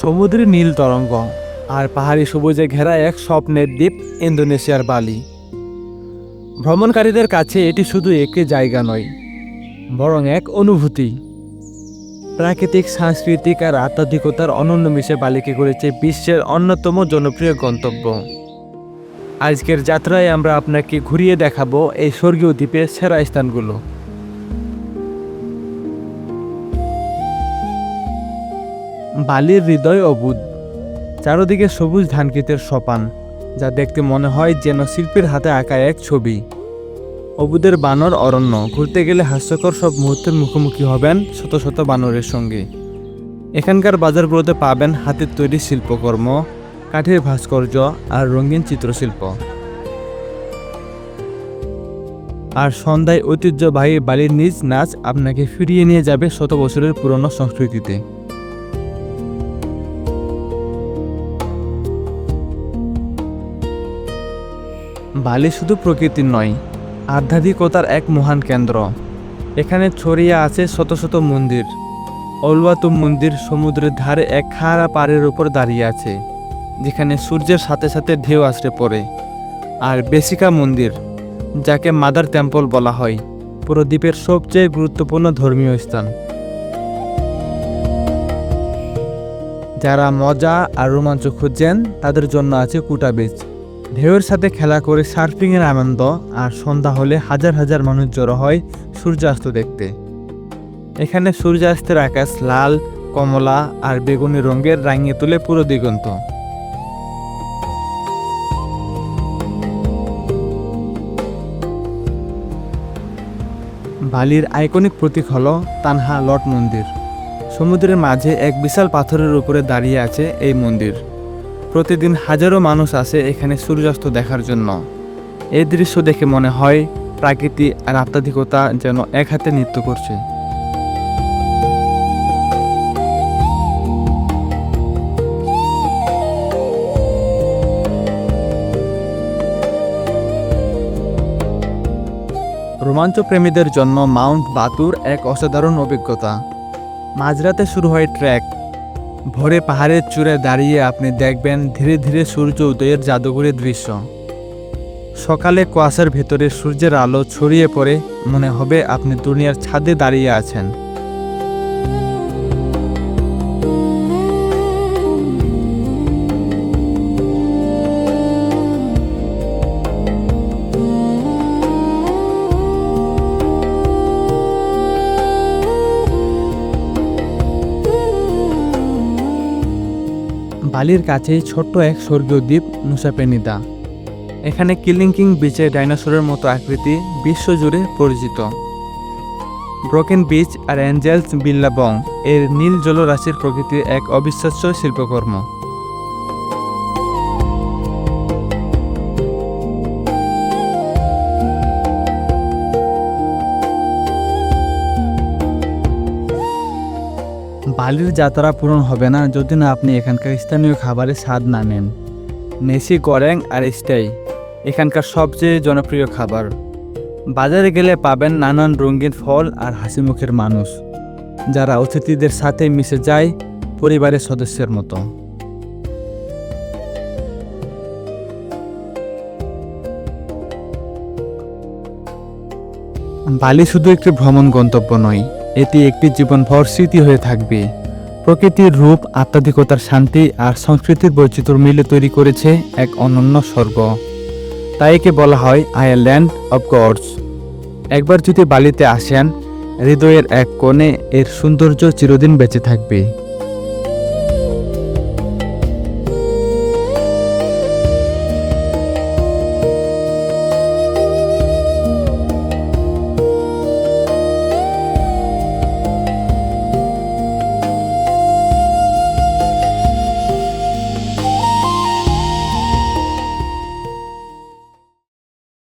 সমুদ্রের নীল তরঙ্গ আর পাহাড়ি সবুজে ঘেরা এক স্বপ্নের দ্বীপ ইন্দোনেশিয়ার বালি। ভ্রমণকারীদের কাছে এটি শুধু একটি জায়গা নয়, বরং এক অনুভূতি। প্রাকৃতিক, সাংস্কৃতিক আর আধ্যাত্মিকতার অনন্য মিশে বালিকে করেছে বিশ্বের অন্যতম জনপ্রিয় গন্তব্য। আজকের যাত্রায় আমরা আপনাকে ঘুরিয়ে দেখাবো এই স্বর্গীয় দ্বীপের সেরা স্থানগুলো। বালির হৃদয় অবুধ, চারদিকে সবুজ ধানক্ষেতের সোপান, যা দেখতে মনে হয় যেন শিল্পীর হাতে আঁকা এক ছবি। অবুদের বানর অরণ্য, ঘুরতে গেলে হাস্যকর সব মুহূর্তের মুখোমুখি হবেন শত শত বানরের সঙ্গে। এখানকার বাজারগুলোতে পাবেন হাতের তৈরি শিল্পকর্ম, কাঠের ভাস্কর্য আর রঙিন চিত্রশিল্প। আর সন্ধ্যায় ঐতিহ্যবাহী বালির নিজ নাচ আপনাকে ফিরিয়ে নিয়ে যাবে শত বছরের পুরনো সংস্কৃতিতে। বালি শুধু প্রকৃতির নয়, আধ্যাত্মিকতার এক মহান কেন্দ্র। এখানে ছড়িয়ে আছে শত শত মন্দির। অলওয়াতুম মন্দির সমুদ্রের ধারে এক খাড়া পাড়ের উপর দাঁড়িয়ে আছে, যেখানে সূর্যের সাথে সাথে ঢেউ আছড়ে পড়ে। আর বেসিকা মন্দির, যাকে মাদার টেম্পল বলা হয়, পুরো দ্বীপের সবচেয়ে গুরুত্বপূর্ণ ধর্মীয় স্থান। যারা মজা আর রোমাঞ্চ খুঁজছেন, তাদের জন্য আছে কুটা বিচ। ঢেউয়ের সাথে খেলা করে সার্ফিংয়ের আনন্দ আর সন্ধ্যা হলে হাজার হাজার মানুষ জড়ো হয় সূর্যাস্ত দেখতে। এখানে সূর্যাস্তের আকাশ লাল, কমলা আর বেগুনি রঙের রাঙিয়ে তুলে পুরো দিগন্ত। বালির আইকনিক প্রতীক হল তানহা লট মন্দির। সমুদ্রের মাঝে এক বিশাল পাথরের উপরে দাঁড়িয়ে আছে এই মন্দির। প্রতিদিন হাজারো মানুষ আসে এখানে সূর্যাস্ত দেখার জন্য। এই দৃশ্য দেখে মনে হয় প্রাকৃতি আর আত্মাধিকতা যেন এক হাতে নৃত্য করছে। রোমাঞ্চ প্রেমীদের জন্য মাউন্ট বাতুর এক অসাধারণ অভিজ্ঞতা। মাঝরাতে শুরু হয় ট্রেক। ভোরে পাহাড়ের চূড়ে দাঁড়িয়ে আপনি দেখবেন ধীরে ধীরে সূর্য উদয়ের জাদুঘরের দৃশ্য। সকালে কুয়াশার ভেতরে সূর্যের আলো ছড়িয়ে পড়ে, মনে হবে আপনি দুনিয়ার ছাদে দাঁড়িয়ে আছেন। বালির কাছেই ছোট্ট এক স্বর্গীয় দ্বীপ নুসাপেনিদা এখানে কিলিংকিং বিচে ডাইনোসরের মতো আকৃতি বিশ্বজুড়ে পরিচিত। ব্রোকেন বিচ আর অ্যাঞ্জেলস বিল্লাবং এর নীল জলরাশির প্রকৃতির এক অবিশ্বাস্য শিল্পকর্ম। বালির যাত্রা পূরণ হবে না যদি না আপনি এখানকার স্থানীয় খাবারের স্বাদ না নেন। নেসি গরেং আর স্টাই এখানকার সবচেয়ে জনপ্রিয় খাবার। বাজারে গেলে পাবেন নানান রঙিন ফল আর হাসি মুখের মানুষ, যারা অতিথিদের সাথে মিশে যায় পরিবারের সদস্যের মতো। বালি শুধু একটি ভ্রমণ গন্তব্য নয় এটি একটি জীবনভর স্মৃতি হয়ে থাকবে। প্রকৃতির রূপ আত্মাধিকতার শান্তি আর সংস্কৃতির বৈচিত্র্য মিলে তৈরি করেছে এক অনন্য স্বর্গ। তাই একে বলা হয় আয়ারল্যান্ড অব গডস। একবার যদি বালিতে আসেন, হৃদয়ের এক কোণে এর সৌন্দর্য চিরদিন বেঁচে থাকবে।